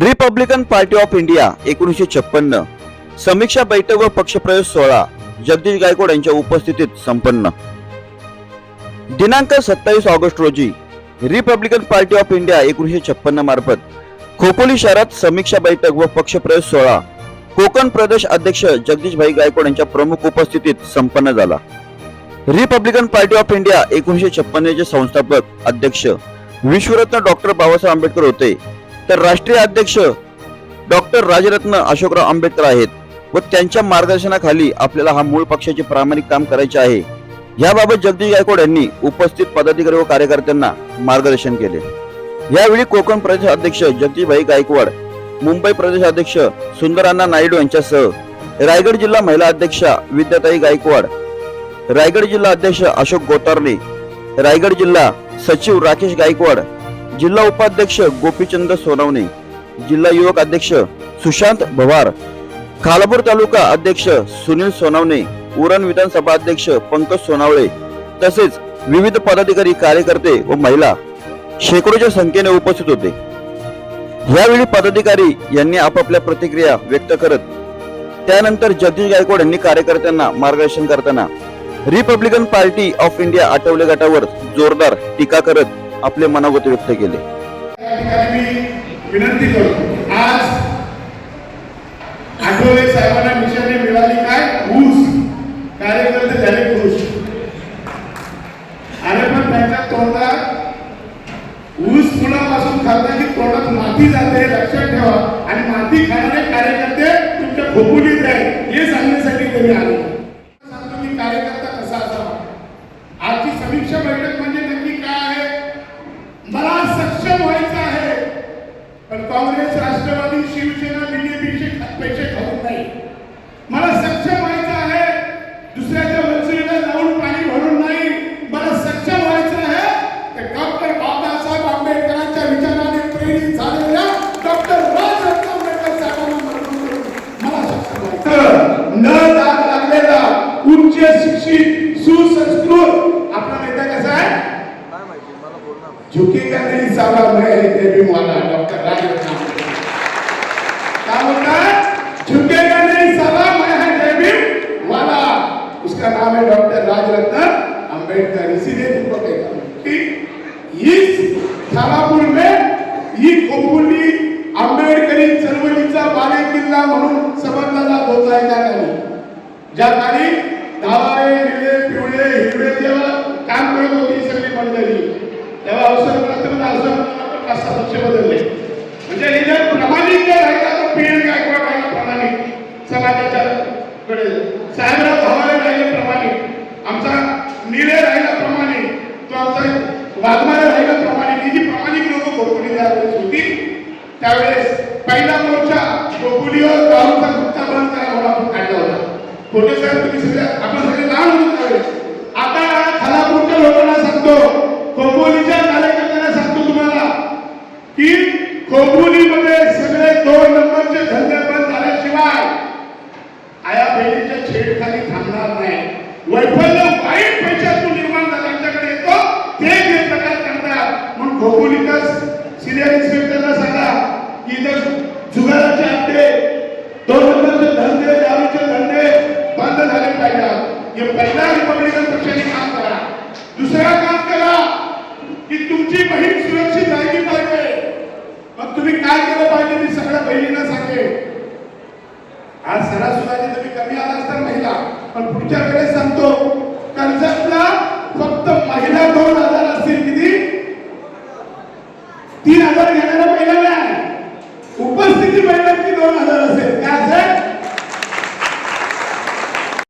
Republican party of India एकोणीसशे छप्पन्न. समीक्षा बैठक व पक्षप्रवेश सोहळा जगदीश गायकवाड यांच्या उपस्थितीत संपन्न. दिनांक सत्तावीस ऑगस्ट रोजी रिपब्लिकन पार्टी ऑफ इंडिया एकोणीसशे छप्पन्न मार्फत खोपोली शहरात समीक्षा बैठक व पक्षप्रवेश सोहळा कोकण प्रदेश अध्यक्ष जगदीशभाई गायकवाड यांच्या प्रमुख उपस्थितीत संपन्न झाला. रिपब्लिकन पार्टी ऑफ इंडिया एकोणीसशे छप्पन्नचे संस्थापक अध्यक्ष विश्वरत्न डॉक्टर बाबासाहेब आंबेडकर होते. तर राष्ट्रीय अध्यक्ष डॉक्टर राजरत्न अशोकराव आंबेडकर आहेत व त्यांच्या मार्गदर्शनाखाली आपल्याला हा मूळ पक्षाचे प्रामाणिक काम करायचे आहे. याबाबत जगदीश गायकवाड यांनी उपस्थित पदाधिकारी व कार्यकर्त्यांना मार्गदर्शन केले. यावेळी कोकण प्रदेश अध्यक्ष जगदीशभाई गायकवाड मुंबई प्रदेश अध्यक्ष सुंदरांना नायडू यांच्यासह रायगड जिल्हा महिला अध्यक्षा विद्याताई गायकवाड रायगड जिल्हा अध्यक्ष अशोक गोतारणे रायगड जिल्हा सचिव राकेश गायकवाड जिल्हा उपाध्यक्ष गोपीचंद सोनवणे जिल्हा युवक अध्यक्ष सुशांत भवार खालापूर तालुका अध्यक्ष सुनील सोनवणे उरण विधानसभा अध्यक्ष पंकज सोनावळे तसेच विविध पदाधिकारी कार्यकर्ते व महिला शेकडोच्या संख्येने उपस्थित होते. यावेळी पदाधिकारी यांनी आपापल्या प्रतिक्रिया व्यक्त करत त्यानंतर जगदीश गायकवाड यांनी कार्यकर्त्यांना मार्गदर्शन करताना Republican party of India Athawale गटावर जोरदार टीका करत आपले मनोगत व्यक्त केले. ठिकाणी मी विनंती करतो आज आठवले साहेबांना मिशनने मिळाली काय? ऊस. कार्यकर्ते झाले पुरुष. आणि पण त्यांच्या तोंडात ऊस फुलापासून खाल्ला की तोंडात माती जाते हे लक्षात ठेवा. आणि माती खाणारे कार्यकर्ते तुमच्या खोकुलीत आहे हे सांगण्यासाठी तुम्ही आले सांगतो की कार्यकर्ता कसा असावा आजची समीक्षा बैठक म्हणजे नक्की काय आहे मला सक्षम व्हायचं आहे पण काँग्रेस राष्ट्रवादी शिवसेना बीजेपीचे पैसे खाऊन नाही. मला सक्षम व्हायचं आहे दुसऱ्याच्या वंचिला जाऊन पाणी भरून नाही मला सक्षम व्हायचं आहे तर डॉक्टर बाबासाहेब आंबेडकरांच्या विचाराने प्रेरित झालेल्या डॉक्टर राजरत्न आंबेडकर साहेबांना मदत करून मला सक्षम व्हायचं न दाग लागलेला उच्च शिक्षित सुसंस्कृत आपला नेता कसा आहे झुकेगा नहीं साला मैं डॉक्टर राजरत्न झुकेगा नहीं साला मैं है जय भीम उसका नाम है डॉक्टर राजरत्न अंबेडकर इसीलिए तुमको कहता कि इस थानापूर में ही खोपुली आंबेडकरी चळवळीचा बाले किल्ला म्हणून समजला जात होता एका काळी ज्या काळी धावाळे निळे पिवळे हिरवे जेव्हा काम करत होती सगळी मंडळी तेव्हा अवसर पाच सहा पक्ष बदलले म्हणजे हे जर प्रामाणिक जर राहिला तर पी काय गायकवाड राहिला प्रामाणिक समाजाच्या कडे. साहेबराव भावाने राहिले प्रामाणिक आमचा निळे राहिला प्रामाणिक तो आमचा वाघमारे राहिला प्रामाणिक ही जी प्रामाणिक लोक गोकुली त्यावेळेस होती त्यावेळेस पहिला मोर्चा गोपुलीवर दारूचा गुप्ता बंद करा म्हणून आपण काढला होता. खोटे साहेब तुम्ही सगळे? आपण सगळे लहान होतो त्यावेळेस आता खालापूरच्या लोकांना सांगतो खोपोलीच्या कार्यकर्त्यांना सांगतो तुम्हाला की खोपोलीमध्ये सगळे दोन नंबरचे धंदे बंद झाल्याशिवाय आया बहिणीच्या छेडखाली थांबणार नाही वैफल्य वाईट पैशातून निर्माण झाल्याच्याकडे येतो ते जे प्रकार करतात म्हणून खोपोलीतच सिनियर इन्स्पेक्टरला सांगा की इथं जुगाराचे अड्डे दोन नंबरचे धंदे दारूचे धंदे बंद झाले पाहिजेत हे पहिला रिपब्लिकन पक्षाने काम करा दुसरा काम करा की तुमची बहीण सुरक्षित राहिली पाहिजे मग तुम्ही काय केलं पाहिजे मी सगळ्या बहिणींना सांगे आज सणासुदाची तुम्ही कमी आला असता महिला पण पुढच्या वेळेस सांगतो कर्जतला फक्त महिला दोन हजार असतील किती? तीन हजार घेणाऱ्या महिला नाही. उपस्थिती महिलांची दोन हजार असेल? काय असेल?